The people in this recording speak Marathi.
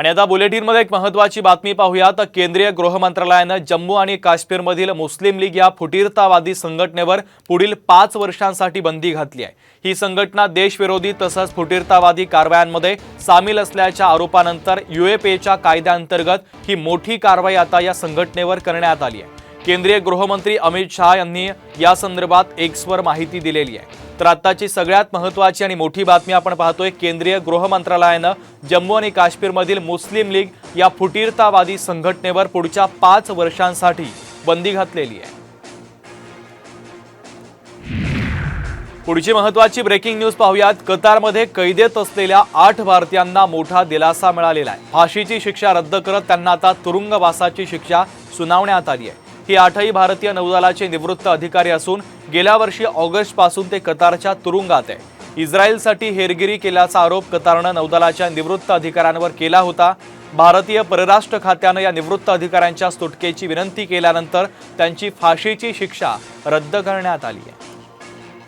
आणि आता बुलेटिनमध्ये एक महत्वाची बातमी पाहूया तर केंद्रीय गृह मंत्रालयानं जम्मू आणि काश्मीरमधील मुस्लिम लीग या फुटीरतावादी संघटनेवर पुढील पाच वर्षांसाठी बंदी घातली आहे. ही संघटना देशविरोधी तसंच फुटीरतावादी कारवायांमध्ये सामील असल्याच्या आरोपानंतर युएपीएच्या कायद्याअंतर्गत ही मोठी कारवाई आता या संघटनेवर करण्यात आली आहे. केंद्रीय गृहमंत्री अमित शहा यांनी या संदर्भात एक्सवर माहिती दिलेली आहे. तर आत्ताची सगळ्यात महत्त्वाची आणि मोठी बातमी आपण पाहतोय केंद्रीय गृह मंत्रालयानं जम्मू आणि काश्मीरमधील मुस्लिम लीग या फुटीरतावादी संघटनेवर पुढच्या पाच वर्षांसाठी बंदी घातलेली आहे. पुढची महत्वाची ब्रेकिंग न्यूज पाहूयात. कतारमध्ये कैदेत असलेल्या आठ भारतीयांना मोठा दिलासा मिळालेला आहे. फाशीची शिक्षा रद्द करत त्यांना आता तुरुंगवासाची शिक्षा सुनावण्यात आली आहे. ही आठही भारतीय नौदलाचे निवृत्त अधिकारी असून गेल्या वर्षी ऑगस्टपासून ते कतारच्या तुरुंगात आहे. इस्रायलसाठी हेरगिरी केल्याचा आरोप कतारनं नौदलाच्या निवृत्त अधिकाऱ्यांवर केला होता. भारतीय परराष्ट्र खात्यानं या निवृत्त अधिकाऱ्यांच्या सुटकेची विनंती केल्यानंतर त्यांची फाशीची शिक्षा रद्द करण्यात आली आहे.